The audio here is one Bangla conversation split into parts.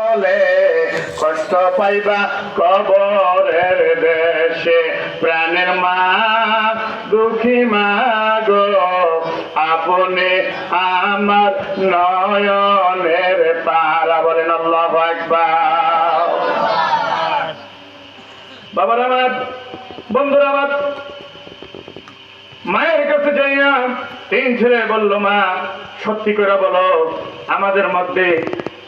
বলে কষ্ট পাইবা কবরের দেশে। প্রাণের মা দুঃখী মা গো আপনি আমার নয়নের তারা বলেন আল্লাহ একবার বাবার আমার বন্ধুরা আমার মায়ের কাছে যাইয়া তিন ছেলে বলল, মা, সত্যি করে বলো, আমাদের মধ্যে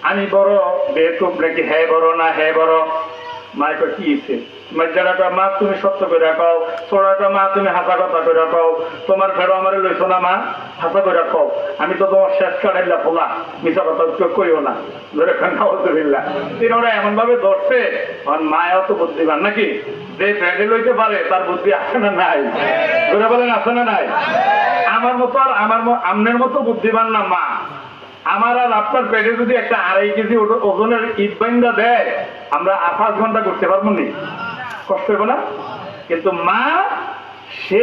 আমি বড় বেকুব নাকি হ্যাঁ বড় না হ্যাঁ বড়। কয়, কি ইচ্ছে মজ্জাটা মা, তুমি সত্য করে কও। ছোড়াটা মা, তুমি হাসা কথা করে কও। তোমার ফেরো আমার লইছো না, মা, হাসা করে কও। আমি তো তোমার শেষ কাটাইলা ফোলা মিশা কথা কইও না। ধরে খান খাওয়া তিন ওরা এমন ভাবে ধরছে আমার মায়াও তো বুদ্ধিমান নাকি? যে ব্যাগে লইতে পারে, তার বুদ্ধি আছে না নাই? ধরে বলেন, আছে না নাই? আমার মতো আর আমার আমনের মতো বুদ্ধিমান না মা। আমার আর আপনার পেটে যদি একটা আড়াই কেজি ওজ- ওজনের ইট বাইন্দা দেয়, আমরা পাঁচ ঘণ্টা করতে পারব নি। কষ্ট হবে না? কিন্তু মা, সে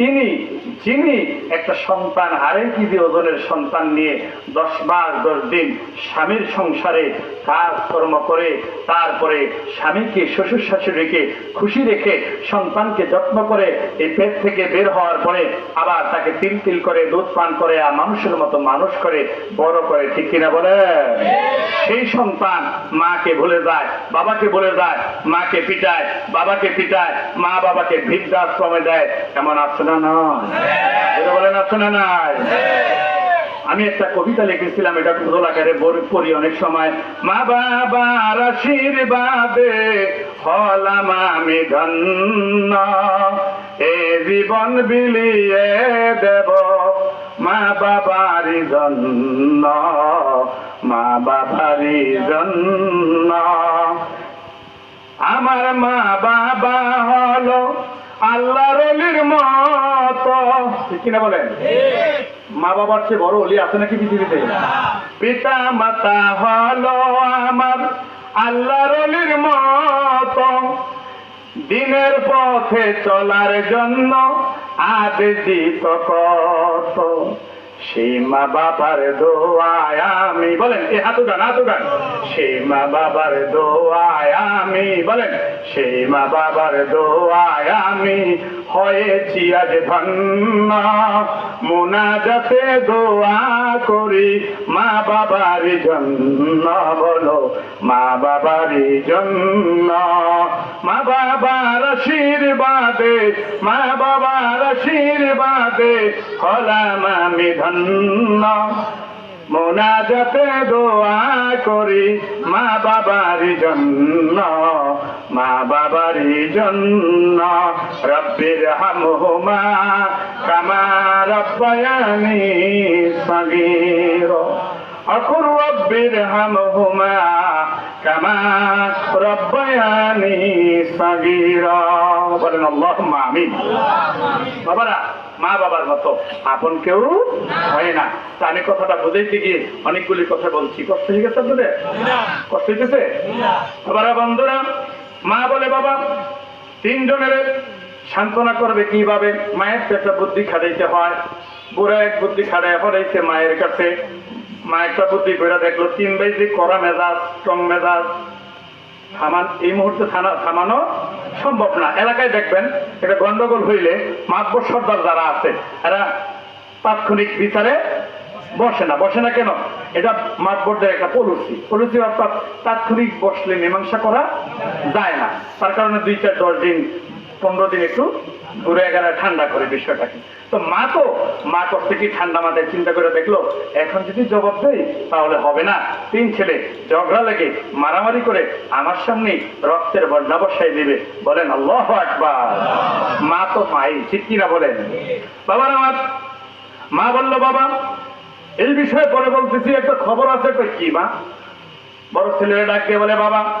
তিনি, যিনি একটা সন্তান আড়াই কেজি ওজনের সন্তান নিয়ে দশ মাস, দশ দিন স্বামীর সংসারে কাজকর্ম করে, তারপরে স্বামীকে, শ্বশুর শাশুড়িকে খুশি রেখে সন্তানকে যত্ন করে এই পেট থেকে বের হওয়ার পরে আবার তাকে তিল তিল করে, দুধ পান করে আর মানুষের মতো মানুষ করে, বড় করে, ঠিক কিনা বলে? সেই সন্তান মাকে ভুলে যায়, বাবাকে ভুলে যায়, মাকে পিটায়, বাবাকে পিটায়, মা বাবাকে বৃদ্ধাশ্রমে দেয়, এমন আছে না নয়। এটা না নাই। আমি একটা কবিতা লিখেছিলাম, এটা কুদল আকারে পড়ি অনেক সময়। মা বাবার আশীর্বাদে হলাম আমি ধন্য। এ জীবন বিলিয়ে দেব মা বাবারি জন্য। মা বাবারি জন্য। আমার মা বাবা হলো আল্লাহ রলির মত। কিনা বলেন? মা বাবার চেয়ে বড় অলি আছে নাকি পৃথিবীতে? পিতা মাতা হলো আমার আল্লাহ রলির মত। দিনের পথে চলার জন্য আদিত কত। সেই মা বাবার দোয়ায় আমি, বলেন, এ হাতু গান হাতু গান সেই মা বাবার দোয়ায় আমি, বলেন সেই মা বাবার দোয়ায় আমি হয়েছি আজ ধন্য। মোনাজাতে দোয়া করি মা বাবার জন্য, বলো, মা বাবার জন্য। মা বাবার আশীর্বাদে আশীর্বাদে মা বাবার আশীর্বাদে হলাম আমি ধন্য। মোনাজাতে দোয়া করি মা বাবার জন্য, মা বাবার জন্য। রব্বির হামহুমা কামা রব্বায়ানি সগীর। অকুর রব্বির হামহুমা কামা বলেন বাবারা, মা বাবার মতো আপন কেউ হয় না। তা আমি কথাটা বুঝেছি গিয়ে অনেকগুলি কথা বলছি। কষ্ট হয়ে গেছে কষ্ট বাবারা, বন্ধুরা, মা বলে, বাবা, তিনজনের সান্ত্বনা করবে কীভাবে? মায়ের একটা বুদ্ধি খাটাইতে হয়। বুড়া এক বুদ্ধি খাটাই হরাইছে মায়ের কাছে মা একটা বুদ্ধি করে দেখল, তিন বাইজি করা মেজাজ স্ট্রং মেজাজ, থামান এই মুহূর্তে থামানো সম্ভব না। এলাকায় দেখবেন, এটা গন্ডগোল হইলে মাতবর সর্দার যারা আছে, এরা তাৎক্ষণিক বিচারে বসে না। বসে না কেন? এটা মাতবরদের একটা পলিসি পলিসি অর্থাৎ তাৎক্ষণিক বসলে মীমাংসা করা যায় না। তার কারণে দুই চার দশ দিন, পনেরো দিন একটু ঘুরে গেলে ঠান্ডা করে বিষয়টাকে। তো মা তো, মা কি ঠান্ডা মাথায় চিন্তা করে দেখল, এখন যদি জবাব দেই, তাহলে হবে না। তিন ছেলে, ঝগড়া লেগে মারামারি করে আমার সামনে রক্তের বন্যা দিবে। বলেন, আল্লাহ আকবার। মা তো মাই, ঠিক কিনা বলেন? বাবার আমার, মা বলল, বাবা, এই বিষয়ে পরে বলতেছি, একটা খবর আছে। তো কি মা? বড় ছেলেরা ডাক বলে, বাবা,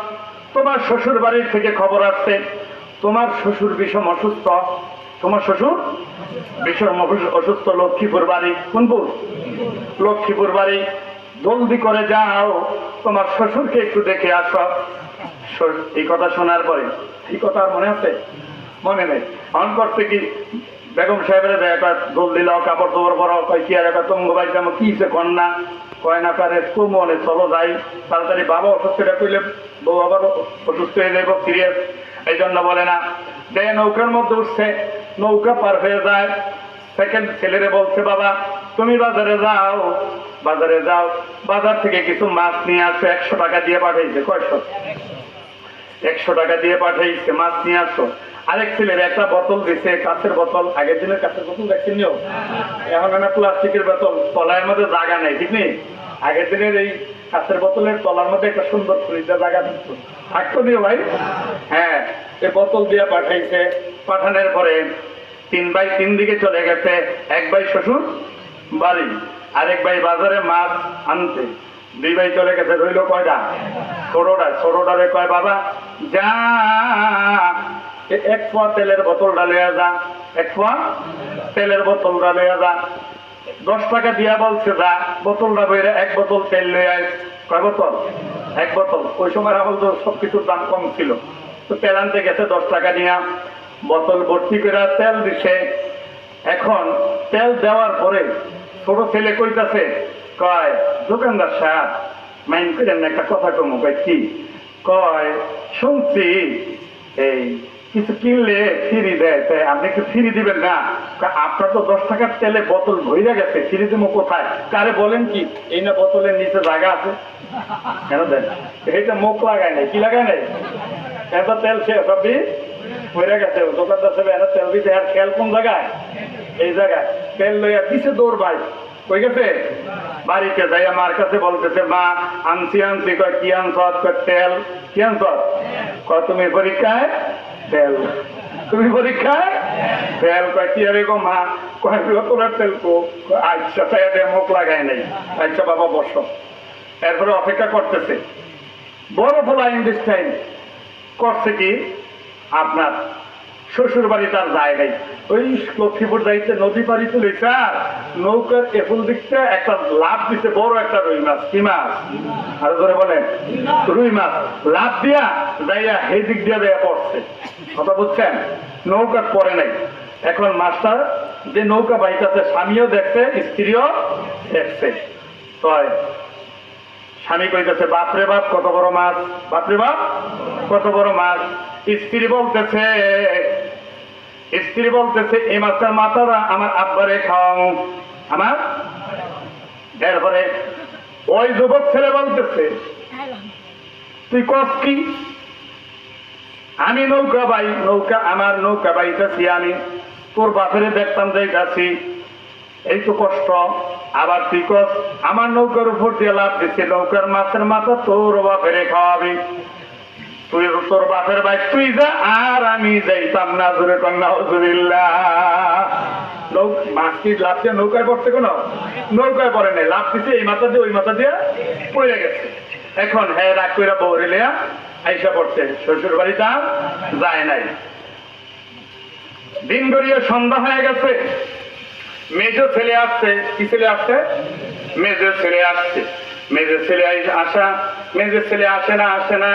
তোমার শ্বশুর বাড়ির থেকে খবর আসছে। তোমার শ্বশুর বিষম অসুস্থ। তোমার শ্বশুর? বিষম অসু- অসুস্থ লক্ষ্মীপুর বাড়ি। কোনপুর? লক্ষ্মীপুর বাড়ি। জলদি করে যাও। তোমার শ্বশুরকে একটু দেখে আসো। এই কথা শোনার পরে এই কথা মনে আছে? মনে নেই। অন করছে কি? বেগম সাহেবের দেখা জলদি লাও, কাপড় তোপড় পরো কয় কি আর একটা তঙ্গ বাড়িতে আমার কি সে কন্যা? কয় না পারে মনে চলো যাই। তাড়াতাড়ি বাবা অসুস্থটা কইলে বউ আবার অসুস্থ হয়ে যাইব সিরিয়াস এই জন্য বলে না। যে নৌকার মধ্যে উঠছে। নৌকা পার হয়ে যায়। সেকেন্ড ছেলেরে বলছে বাবা তুমি বাজারে যাও বাজারে যাও। বাজার থেকে কিছু মাছ নিয়ে আসো একশো টাকা দিয়ে পাঠাইছে কয়শো? একশো টাকা দিয়ে পাঠাইছে মাছ নিয়ে আসো। আরেক ছেলের একটা বোতল দিছে কাঁচের বোতল। আগের দিনের কাঁচের বোতল দেখছেন নিও এখন না প্লাস্টিকের বোতল তলার মধ্যে জায়গা নেই ঠিক নেই? আগের দিনের এই কাঁচের বোতলের তলার মধ্যে একটা সুন্দর ফ্রিজের জায়গা দিত থাকতো দিও ভাই। হ্যাঁ এই বোতল দিয়ে পাঠাইছে। পাঠানোর পরে তিন ভাই তিন দিকে চলে গেছে। এক ভাই শ্বশুর, বাড়ি আরেক ভাই বাজারে মাছ আনতে। দুই ভাই চলে গেছে রইল কয়টা ছোটটা ছোটটারে কয়, বাবা, যা, এ এক পোয়া তেলের বোতল ডালিয়া যা এক পোয়া তেলের বোতল ডালিয়া যা। দশ টাকা দিয়া বলছে, যা, বোতলটা বইরে এক বোতল তেল লয়ে আয়। কয় বোতল? এক বোতল। ওই সময় আমল তো সব কিছুর দাম কম ছিল। তো তেল আনতে গেছে দশ টাকা নিয়া বোতল ভর্তি করে তেল দিছে। এখন তেল দেওয়ার পরে ছোট ছেলে কইতাছে, কয়, দোকানদার সাহেব মাইন করেন একটা কথা কমু, কয় কি? কয়, শুনছি, এই কিছু কিনলে ফ্রি দেয়, তাই আপনি একটু ফ্রি দিবেন না। আপনার তো দশ টাকার তেলে বোতল ভইরা গেছে, ফ্রি দেবো কোথায়? কারে বলেন কি? এই না বোতলের নিচে জায়গা আছে। কেন দেন? এইটা মুখ লাগায় নাই, কি লাগায় নাই? এত তেল সে সবই ভরে গেছে, দোকানদার সাহেব এত তেল দিতে আর খেয়াল কোন জায়গায়? এই জায়গায়। তেল লইয়া পিছে দৌড় ভাই। কই গেছে? বাড়িতে যাই, আমার কাছে বলতেছে, মা, আনছি আনছি, কয়, কি আনছ? কয়, তেল, কি আনছ? কয়, তুমি পরীক্ষায় তেল। তুমি পরীক্ষায় তেল কয়, কি আরে গো মা? কয় তোলার তেল কো আচ্ছা তাই মুখ লাগায় নাই। আচ্ছা বাবা, বস। এরপরে অপেক্ষা করতেছে। বড় ফলা দিস টাইম করছে কি? আপনার শ্বশুর বাড়ি তার জায়গায় ওই লক্ষ্মীপুর যাইতে নদী পাড়ি তুলে স্যার নৌকার এফুল দিকতে একটা লাভ দিছে, বড় একটা রুই মাছ। কি মাছ? আরও ধরে বলেন, রুই মাছ। লাভ দিয়া যাইয়া সেই দিক দিয়া দেয়া পড়ছে। কথা বুঝছেন? নৌকা পরে নাই। এখন মাস্টার যে নৌকা বাইতাছে, স্বামীও দেখছে, স্ত্রীও দেখছে। তয় স্বামী কইতেছে, বাপরে বাপ, কত বড় মাছ, বাপরে বাপ, কত বড় মাছ। স্ত্রী বলতেছে স্ত্রী বলতেছে এই মাছটার মাথাটা আমার আব্বারে খাওয়াও। আমার? এরপরে, ওই যুবক ছেলে বলতেছে, তুই কস কি? আমি নৌকা বাই, নৌকা, আমার নৌকা বাইতেছি আমি। তোর বাপেরে দেখতাম যাইতাছি এই তো কষ্ট। আবার তুই কস, আমার নৌকার উপর দিয়ে লাভ দিচ্ছে নৌকার মাছের মাথা তোর বাপেরে খাওয়াবি। তুই তোর বাপের বাইক তুই যা, আর আমি যাইতাম না, জোরে কন্যা, হজুরিল্লাহ। নৌ- মাছ নৌকায় পড়ছে নৌকায় পড়ে নাই এই মাথা দিয়ে, ওই মাথা দিয়ে গেছে। এখন হ্যাঁ লিয়া আইসা পড়ছে যায় নাই। দিন গড়িয়ে সন্ধ্যা হয়ে গেছে, মেজ ছেলে আসছে, কি ছেলে আসছে? মেজ ছেলে আসছে। মেজ ছেলে আসা মেজ ছেলে আসে না আসে না।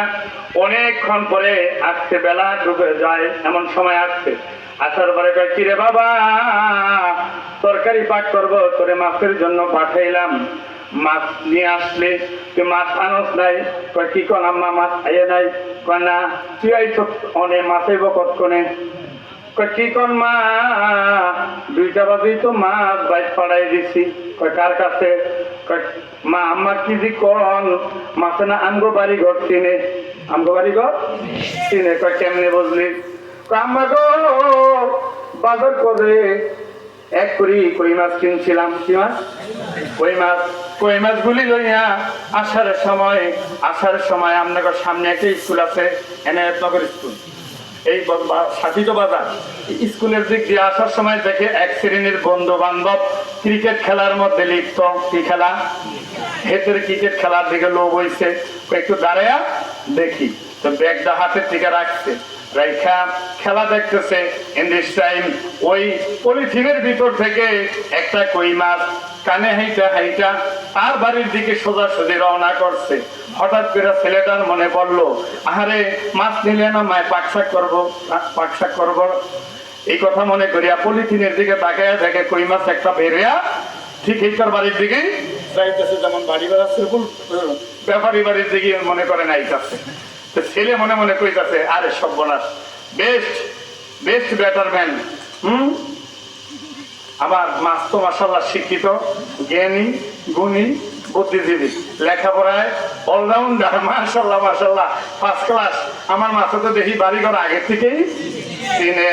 অনেকক্ষণ পরে আসছে বেলা ডুবে যায়, এমন সময় আসছে। আসার পরে কয়, কিরে বাবা, তরকারি পাক করব, তোরে মাছের জন্য পাঠাইলাম। মাছ নিয়ে আসলে, তুই মাছ আনস নাই? কয়, কি কন আম্মা, মাছ খাইয়ে নাই? কয়, না, তুই আইছ অনে, মাছ আইব কতক্ষণে? কয়, কি কন মা, দুইটা বাজেই তো মাছ বাইক পাড়াই দিছি। কয়, কার কাছে? মা, আমার কি দি কন মাছে না আমগো বাড়ি ঘর চিনে। আমগো বাড়ি ঘর চিনে? কয়, কেমনে বুঝলি? আম্মা গো বাজার করে এক করি কই মাছ কিনছিলাম। কি মাছ? কই মাছ, কই মাছগুলি লইয়া আসার সময় আসার সময় আপনাদের সামনে একটা স্কুল আছে, এনে এনায়তনগর স্কুল। এই সাথিত বাজার। স্কুলের দিক দিয়ে আসার সময় দেখে এক শ্রেণির বন্ধু বান্ধব ক্রিকেট খেলার মধ্যে লিপ্ত। কি খেলা? হেতের ক্রিকেট খেলার দিকে লোভ হইছে। একটু দাঁড়ায়া দেখি। তো ব্যাগটা হাতের দিকে রাখছে। রাইখা খেলা দেখতেছে ইন দিস টাইম ওই পলিথিনের ভিতর থেকে একটা কই মাছ কানে হাইটা হাইটা আর বাড়ির দিকে সোজা সোজা রওনা করছে। হঠাৎ করে ছেলেটার মনে পড়ল, আহারে, মাছ নিলে না মায় পাকশাক করব? পাকশাক করব? এই কথা মনে করিয়া পলিথিনের দিকে তাকাইয়া দেখে কই মাছ একটা বেরিয়া ঠিক এইটার বাড়ির দিকে যেমন বাড়ি বেড়াচ্ছে ব্যাপারী বাড়ির দিকে মনে করে নাই কাছে তো ছেলে মনে মনে কইতাছে, আরে সর্বনাশ বেস্ট বেস্ট ব্যাটারম্যান হুম? আমার মাস তো মাসাল্লাহ শিক্ষিত, জ্ঞানী, গুণী, বুদ্ধিজীবী, লেখাপড়ায় অলরাউন্ডার মাসাল্লাহ মাসাল্লাহ ফার্স্ট ক্লাস আমার মাছে তো দেখি বাড়ি বাড়িঘর আগের থেকেই চিনে।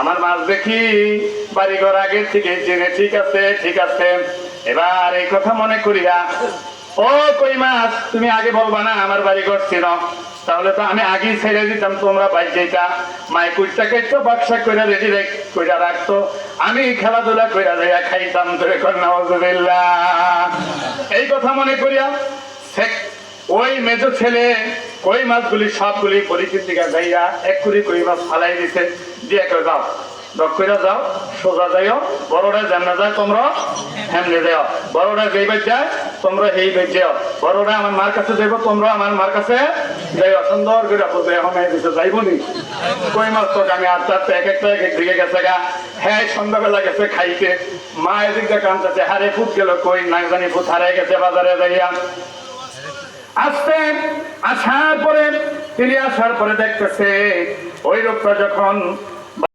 আমার মাছ দেখি, বাড়িঘর আগের থেকে চিনে ঠিক আছে ঠিক আছে। এবার এই কথা মনে করিয়া, ও কই মাছ, তুমি আগে বলবা না আমার বাড়ি ঘর ছিল। তাহলে তো আমি আগেই ছেড়ে দিতাম তোমরা বাইক যেটা মাই কুইটা তো বাক্সা কইরা রেডি কইরা রাখতো। আমি খেলাধুলা কইরা যাইয়া খাইতাম ধরে কর এই কথা মনে করিয়া ওই মেজো ছেলে কই মাছগুলি সবগুলি পরিচিত দিকে যাইয়া এক কুড়ি কই মাছ ফালাই দিছে। দিয়ে কেউ যাও। দক কইরা যাও, সোজা যাইও। বড়রা জানা যায়, তোমরা হেমনে যাও বড়রা যেই বাজ যায় তোমরা এই বাজ যাও বড়রা আমার মার কাছে যাইব, তোমরা আমার মার কাছে যাইও সুন্দর করে বুঝে এখন এই দিছে যাইব নি। কই মাছ তো আমি আস্তে এক একটা এক দিকে গেছে গা। হ্যাঁ সন্ধ্যাবেলা গেছে খাইতে। মা এদিক দিয়ে কানতেছে হারে ফুট গেল কই? নাই জানি ফুট হারাই গেছে বাজারে যাইয়া। আসতে আসার পরে তিনি আসার পরে দেখতেছে ওই লোকটা যখন